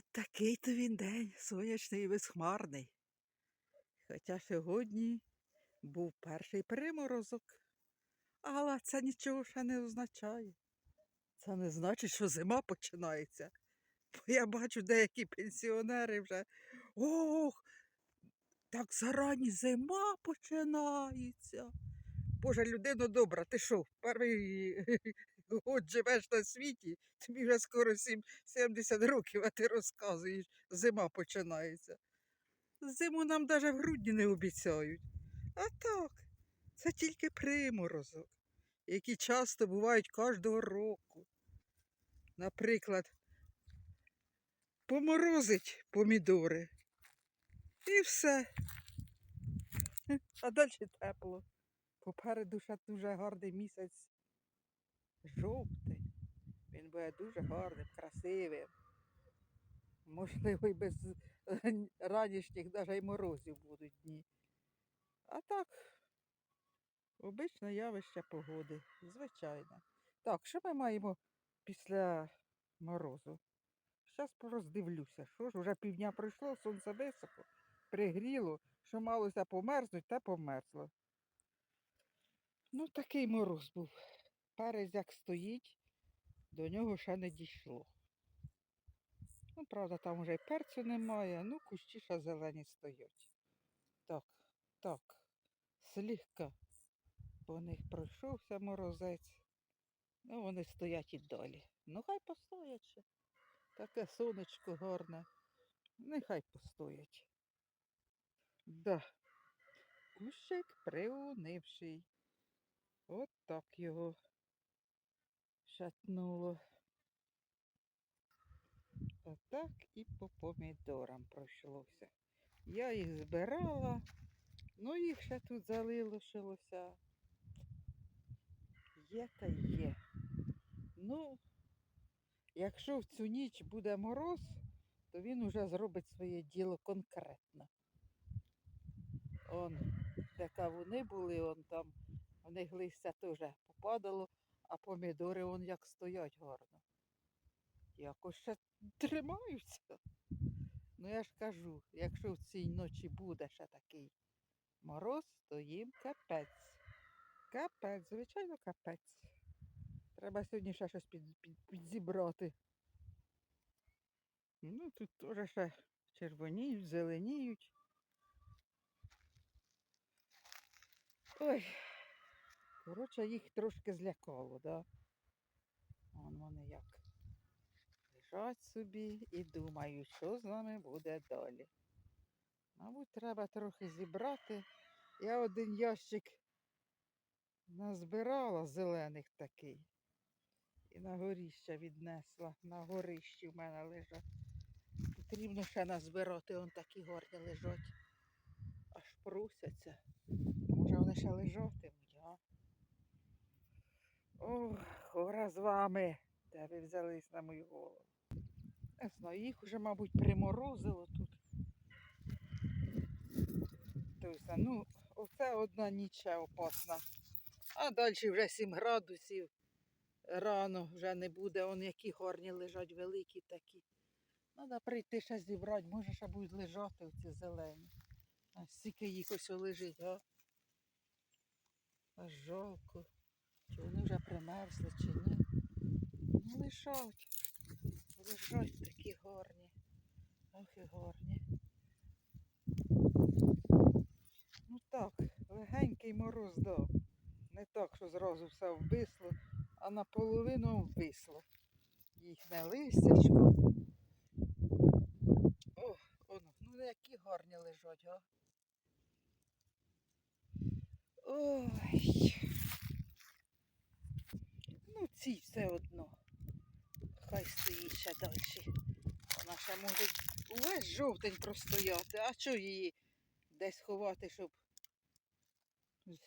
От такий то він день, сонячний і безхмарний. Хоча сьогодні був перший приморозок, але це нічого ще не означає. Це не значить, що зима починається. Бо я бачу деякі пенсіонери вже. Ох, так зарані зима починається. Боже, людино добра, ти що, перший год живеш на світі, тобі вже скоро сім- 70 років, а ти розказуєш, зима починається. Зиму нам навіть в грудні не обіцяють. А так, це тільки приморозок, які часто бувають кожного року. Наприклад, поморозить помідори. І все. А далі тепло. Попереду ще дуже гарний місяць жовтий. Він буде дуже гарним, красивим. Можливо, і без ранішніх навіть і морозів будуть дні. А так, обичне явище погоди, звичайно. Так, що ми маємо після морозу? Зараз роздивлюся, що ж, вже півдня пройшло, сонце високо, пригріло, що малося померзнуть, те померзло. Ну, такий мороз був. Перець як стоїть, до нього ще не дійшло. Ну, правда, там вже й перцю немає, ну кущі ще зелені стоять. Так, так, слегка по них пройшовся морозець. Ну, вони стоять і далі. Ну, хай постоять ще. Таке сонечко гарне. Нехай постоять. Да. Кущик приунивший. От так його шатнуло. Отак і по помідорам пройшлося. Я їх збирала, ну їх ще тут залишилося. Є та є. Ну, якщо в цю ніч буде мороз, то він уже зробить своє діло конкретно. Он, де кавуни були, он там, в них листя теж попадало, а помідори он як стоять гарно. Якось ще тримаються. Ну я ж кажу, якщо в цій ночі буде ще такий мороз, то їм капець. Капець, звичайно, капець. Треба сьогодні ще щось під, під, підзібрати. Ну, тут теж ще червоніють, зеленіють. Ой. Коротше, їх трошки злякало, да? Вон вони як лежать собі і думають, що з нами буде далі. Мабуть, треба трохи зібрати. Я один ящик назбирала зелених такий. І на горіще віднесла. На горищі в мене лежать. Потрібно ще назбирати, он такі гарні лежать. Аж прусяться. Може вони ще лежатимуть? Ох, гора з вами. Де ви взялись на мою голову? Не знаю, їх вже, мабуть, приморозило тут. Тобто, ну, оце одна ніч опасна. А далі вже 7 градусів. Рано вже не буде. Он які гарні лежать великі такі. Треба прийти ще зібрати, може ще будуть лежати оці зелені. А стільки їх ось лежить, а? Аж жалко. Чи вони вже примерзли, чи ні. Ну, лежать. Лежать такі гарні. Ох і гарні. Ну так, легенький мороз дав. Не так, що зразу все вбисло, а наполовину вбисло. Їхнє листячко. О, воно, ну які гарні лежать, а? Ой. Ну, ці все одно. Хай стоїть ще далі. Вона ще може увесь жовтень простояти. А що її десь ховати, щоб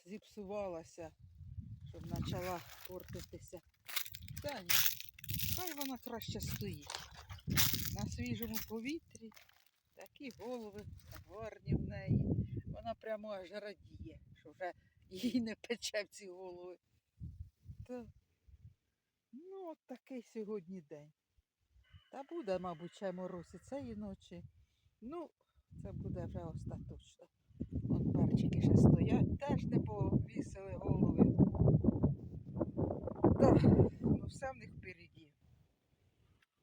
зіпсувалася, щоб почала портитися. Та ні, хай вона краще стоїть. На свіжому повітрі такі голови гарні в неї. Вона прямо аж радіє, що вже їй не пече в ці голови. Та, ну, от такий сьогодні день. Та буде, мабуть, ще мороз цієї ночі. Ну, це буде вже остаточно. Вон перчики ще стоять, теж не повісили голови. Так, ну все в них впереді.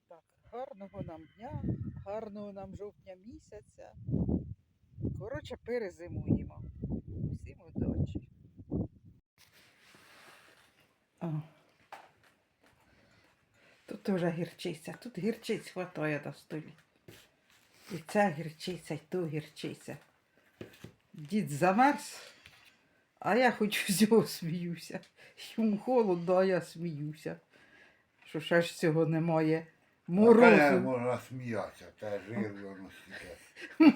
Так, гарного нам дня, гарного нам жовтня місяця. Коротше, перезимуємо. Всім удачі. О. Тут вже гірчиця, тут гірчиць хватає на столі. І ця гірчиця, і ту гірчиця. Дід замерз, а я хоч всього сміюся. Йому холодно, а я сміюся. Що ще ж цього немає. Морозу, можна сміятися, та жир воно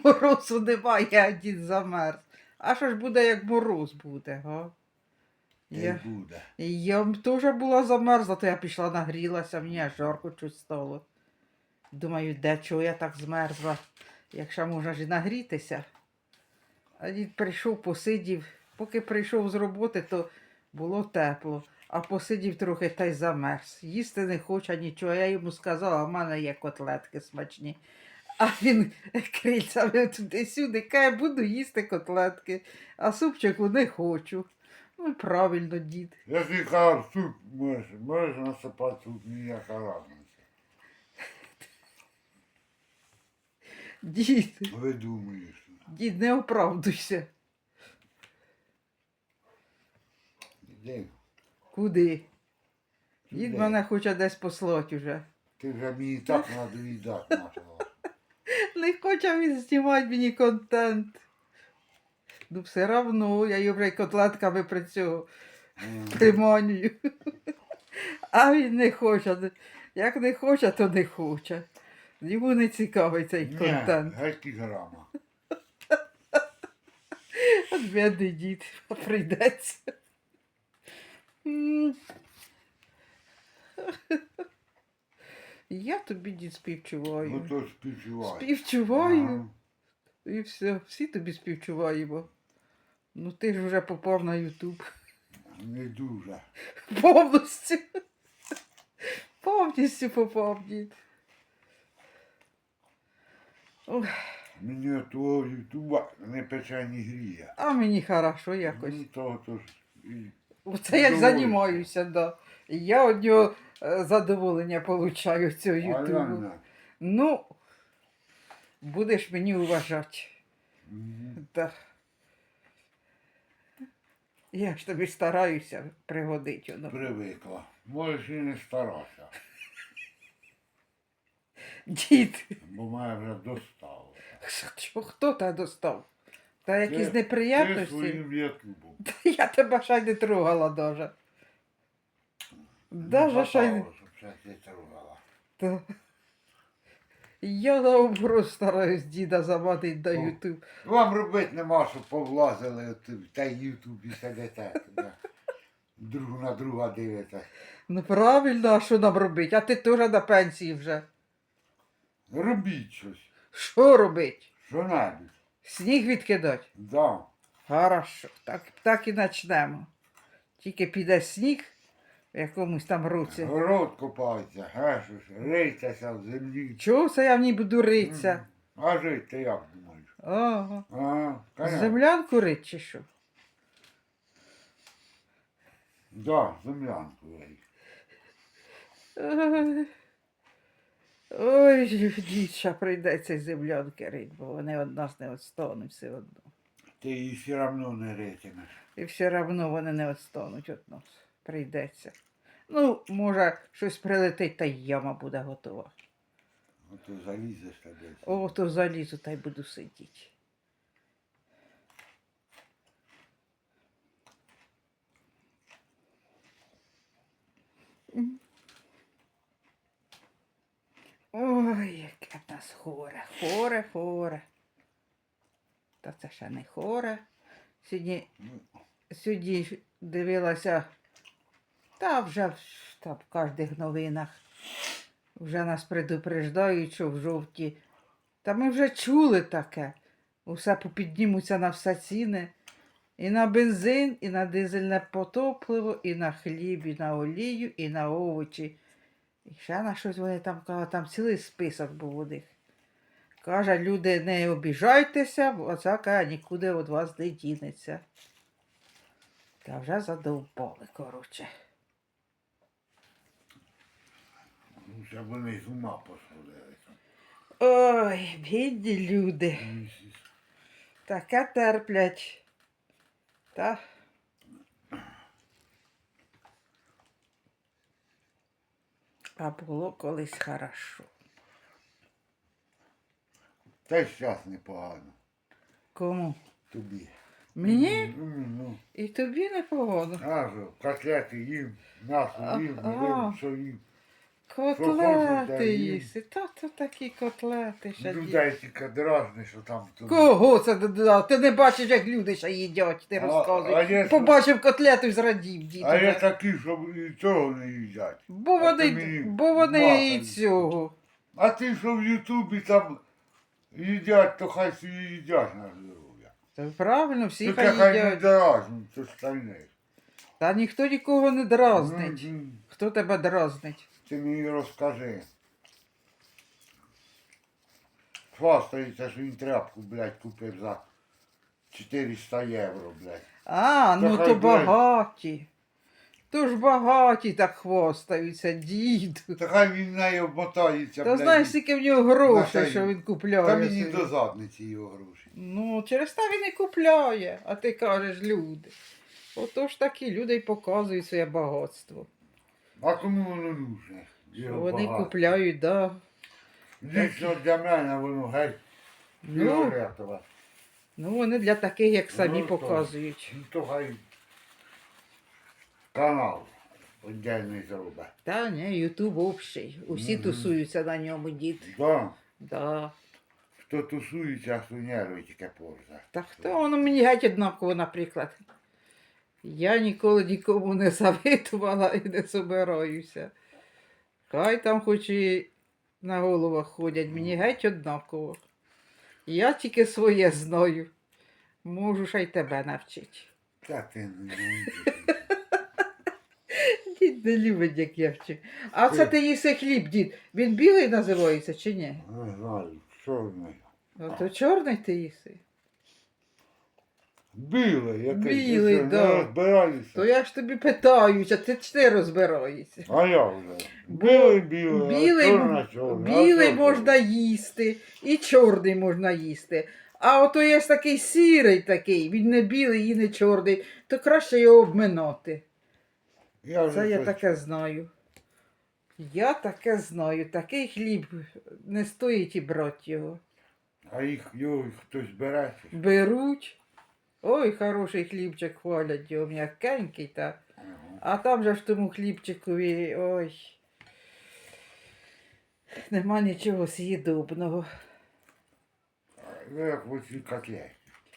морозу немає, а дід замерз. А що ж буде, як мороз буде, га? Я... буде. Я теж була замерзла, то я пішла нагрілася, мені аж жарко чуть стало. Думаю, де чого я так змерзла, якщо можна ж і нагрітися. А дід прийшов, посидів. Поки прийшов з роботи, то було тепло, а посидів трохи та й замерз. Їсти не хоче нічого. Я йому сказала, в мене є котлетки смачні. А він крильцями туди-сюди, каже, буду їсти котлетки, а супчику не хочу. Ну, і правильно, дід. Я казав, суп можеш, можеш насипати суп, ніяка разниця. Дід, Видумуєш. дід, не оправдуйся. Іди. Куди? Дід Іди. мене хоче десь послати уже. Ти вже мені так надоїдати почала. Не хоче він знімати мені контент. Ну, все равно, я його котлетками при цього приманюю. А він не хоче. Як не хоче, то не хоче. Йому не цікавий цей контент. геть грама. От бідний дід, прийдеться. Я тобі дід співчуваю. Ну то співчувай. Співчуваю. Ага. І все, всі тобі співчуваємо. Ну ти ж вже попав на Ютуб. Не дуже. Повністю. Повністю попав дід. Ой, Мені от твого ютуба не пече, ні гріє. а мені хорошо якось. Того то ж і Оце Задоволення. займаюся, да. І Я від нього е, задоволення получаю цього Ютубу. Ну, будеш мені уважати. Мгм. Да. Я ж тобі стараюся пригодити воно. Привикла. Можеш і не старатися, Дід, бо мене вже достало. що, хто тебе достав? Та якісь Ти- Ти неприємності? своїм ютубом. Я тебе ще й не трогала даже. Даже ще й не... Щоб ще ти трогала. Та. Я наоборот стараюсь діда заматить на Ютуб. Вам робити нема, щоб повлазили от в той ютуб і сидите. туди. Друг на друга дивитесь. Ну правильно, а що нам робити? А ти теж на пенсії вже. Робіть щось. Що робить? Що-небудь. Сніг відкидати? Да. Хорошо, так, так і почнемо. Тільки піде сніг в якомусь там році. Город ге, що ж, в землі. Чого це я в ній буду ритися? А жити ти як думаєш? Ага. Ага, конечно. Землянку рить чи що? Да, землянку рий. Ой. Ой, прийдеться землянки рить, бо вони від нас не відстануть все одно. Ти її все одно не ритимеш. І все одно вони не відстануть від нас. Прийдеться. Ну, може, щось прилетить, та й яма буде готова. От ти залізеш туди. О, то залізу та й буду сидіти. Ой, яке в нас хоре, хоре, хоре. Та це ще не хоре. Сьогодні, сьогодні дивилася, та вже та в кожних новинах. Вже нас предупреждають, що в жовті. Та ми вже чули таке. Усе попіднімуться на все ціни. І на бензин, і на дизельне потопливо, і на хліб, і на олію, і на овочі. І ще на щось вони там кажуть, там цілий список був у них. Каже, люди, не обіжайтеся, бо оця каже, нікуди від вас не дінеться. Та вже задовбали, коротше. Вже вони з ума посходили. там. Ой, бідні люди. Таке терплять. Та. А було колись хорошо. Та й зараз непогано. Кому? Тобі. Мені? Ну, ну. І тобі непогано. Кажу, котлети їм, м'ясо їм, А, а. що їм. Котлети їсти. Та то такі котлети ще їсти. Людей тільки дражні, що там тобі. Кого це ти додав? Ти не бачиш, як люди ще їдять, ти А- розказуєш. я- Побачив котлету і зрадів діти. А є такі, що і цього не їдять. Бо А вони, мені бо вони і цього. А ти, що в Ютубі там їдять, то хай собі їдять на здоров'я. Це правильно, всі Тільки хай хай не їдять. дражнуть остальних. Та ніхто нікого не дразнить. Мгм. Хто тебе дразнить? Ти мені розкажи. Хвастається, що він тряпку, блядь, купив за 400 євро, блядь. А, ну хай то блядь. багаті. То ж багаті так хвостаються, дід. Та хай він нею обмотається, Та блядь. знаєш, скільки в нього грошей, що він купляє. Та мені собі. до задниці його гроші. Ну, через те він і купляє, а ти кажеш люди. Отож такі люди й показують своє багатство. А кому воно нужне? Що Його вони купляють, да. Лічно для мене воно геть Ну, ну вони для таких, як самі Ну, то. показують. Ну то хай канал отдельний зробить. Та ні, Ютуб общий. Усі тусуються на ньому, дід. Да. Да. Хто тусується, хто нерви тільки порзе. Та хто воно мені геть однаково, наприклад. Я ніколи нікому не завитувала і не собираюся. Хай там хоч і на головах ходять, мені геть однаково. Я тільки своє знаю. Можу ще й тебе навчити. Та ти не Дід не любить, як я вчу. А це ти їси хліб, дід. Він білий називається чи ні? Не знаю, в. А то чорний ти їси. Білий, який Білий, да. розбираєшся. То я ж тобі питаюся, ти чи ти розбираєшся? А я вже. Білий, білий, Білий, чорна, чорна. Білий можна ти? їсти, і чорний можна їсти. А ото є такий сірий такий, він не білий і не чорний, то краще його обминати. Я вже Це я щось- таке знаю. Я таке знаю. Такий хліб не стоїть і брати його. А їх його хтось бере. Беруть. Ой, хороший хлібчик хвалять його, м'якенький та. А там же в тому хлібчикові, ой. Нема нічого з'їдобного. Ну, як в оці котлети.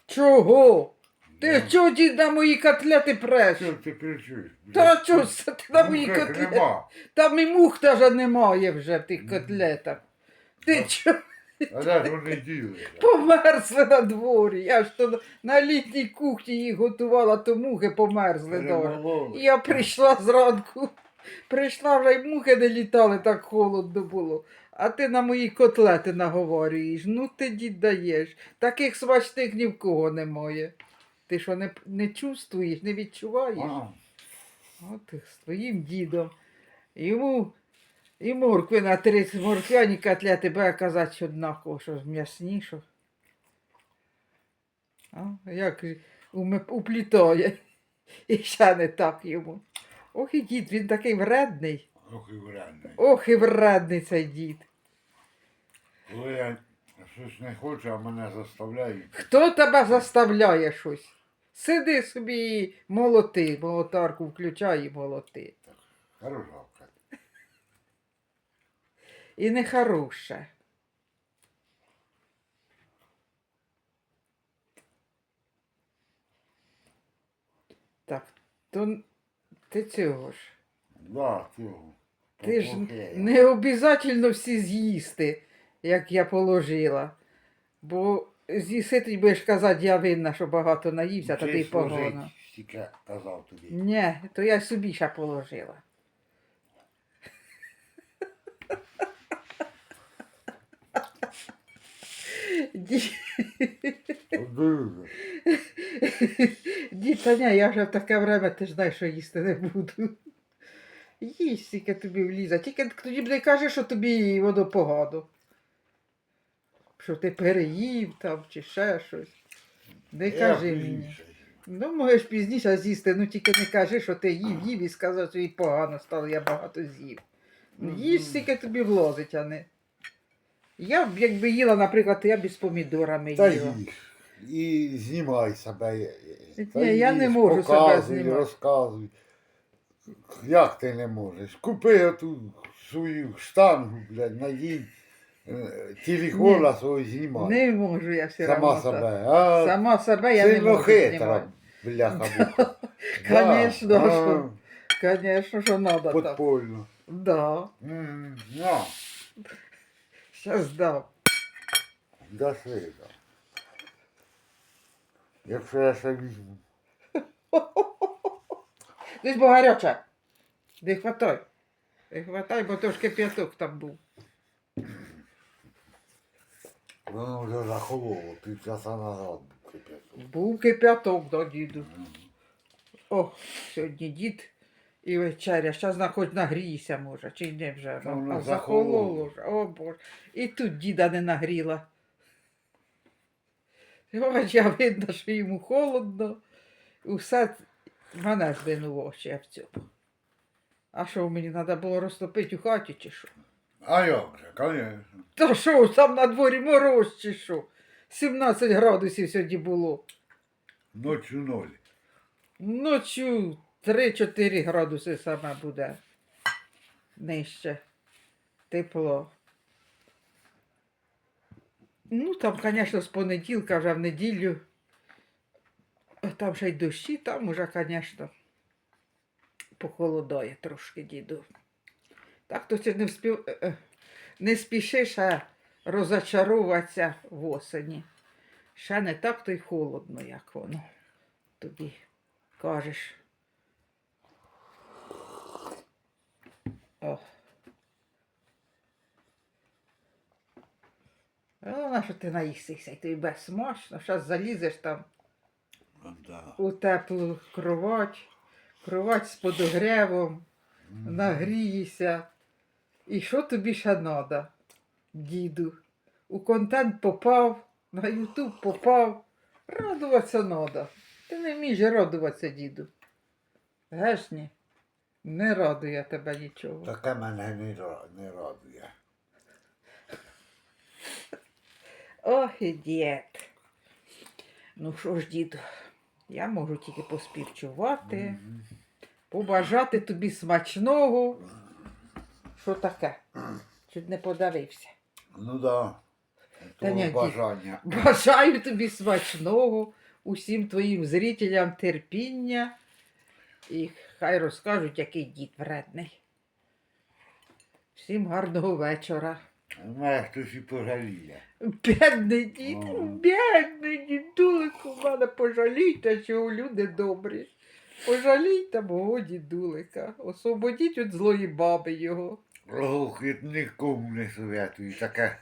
Чого? Ти чого дід на мої котлети преш? Що ти кричиш? Та чого це ти на мої котлети? Нема. Там і мух даже немає вже в тих котлетах. Ти чого А ж вони ділися? померзли на дворі? Я ж то на літній кухні їх готувала, то мухи померзли дуже. І Я прийшла зранку, прийшла вже й мухи не літали, так холодно було. А ти на мої котлети наговорюєш. Ну ти дід даєш. Таких смачних ні в кого немає. Ти що не, не чувствуєш, не відчуваєш? А, От з твоїм дідом. Йому і моркви на 30 морквяні котлети буде казати однаково, що м'ясні, що. А, як уплітає. І ще не так йому. Ох і дід, він такий вредний. ох і вредний. Ох і вредний цей дід. Коли я щось не хочу, а мене заставляють. Хто тебе заставляє щось? Сиди собі і молоти, молотарку включай і молоти. Хорошавка. І нехороше. Так, то ти цього ж. Да, цього. Ти ж не обов'язково всі з'їсти, як я положила. Бо з'їси ти будеш казати, я винна, що багато наївся, та ти й погано. Ді... Дуже. Дід, та ні, я вже в таке время, ти ж знаєш, що їсти не буду. Їсть, тільки тобі влізе. Тільки тоді б не кажи, що тобі воно погано. Що ти переїв там чи ще щось. Не кажи мені. Ну, можеш пізніше з'їсти, ну тільки не кажи, що ти їв, їв і сказав, що і погано стало, я багато з'їв. Мгм. Їж тільки тобі влозить, а не. Я б якби їла, наприклад, я б із помідорами Та їла. їж. І знімай себе. Та Ні, я не їж, можу себе показуй, знімати. розказуй. Як ти не можеш? Купи оту свою штангу, блядь, надій е, телефона свого знімай. Не можу я все Сама равно так. себе. А, Сама себе я не сильно можу хитра, знімати. бляха. Конечно, що- Конечно, що надо так. Подпольно. Да, М, На, щас дам. до свидання. Якщо я ще візьму. Десь бо гаряча. Не хватай. Не хватай, бо то ж кип'яток там був. Воно вже захололо, півчаса назад був кипяток. Був кип'яток, да, діду. О, сьогодні дід і вечеря. Щас на хоч нагрійся, може, чи не вже. Та ну, воно а захололо. захололо вже. О Боже. І тут діда не нагріла. Ось я видно, що йому холодно. Усе мене здвинув в очі в цьому. А що мені треба було розтопити у хаті чи що? А як же, звісно. Та що, там на дворі мороз чи що? 17 градусів сьогодні було. Ночі ноль. Ночі 3-4 градуси саме буде. Нижче. Тепло. Ну, там, звісно, з понеділка вже в неділю. Там ще й дощі, там уже, звісно, похолодає трошки, діду. Так то не, вспів... е, е, не спішиш ще розочаруватися в осені. Ще не так то й холодно, як воно тобі кажеш. О. Ну, на що ти наїстися, і тобі безсмачно, зараз залізеш там Да. у теплу кровать, кровать з подогревом, нагрієшся. І що тобі ще треба, діду? У контент попав, на Ютуб попав. Радуватися треба. Ти не вмієш радуватися, діду. Геш ні? Не радує тебе нічого. Таке мене не, не радує. Ох і дід. Ну що ж, діду, я можу тільки поспівчувати, Мгм. побажати тобі смачного. Що таке? Чуть не подавився. Ну да. Та ні, Того дід. бажання. Бажаю тобі смачного, усім твоїм зрителям терпіння. І хай розкажуть, який дід вредний. Всім гарного вечора. Мене хтось і пожаліє. Бідний дід, Ага. бідний дідулику, мене пожалійте, що люди добрі. Пожалійте мого дідулика, освободіть від злої баби його. Ох, нікому не советую таке.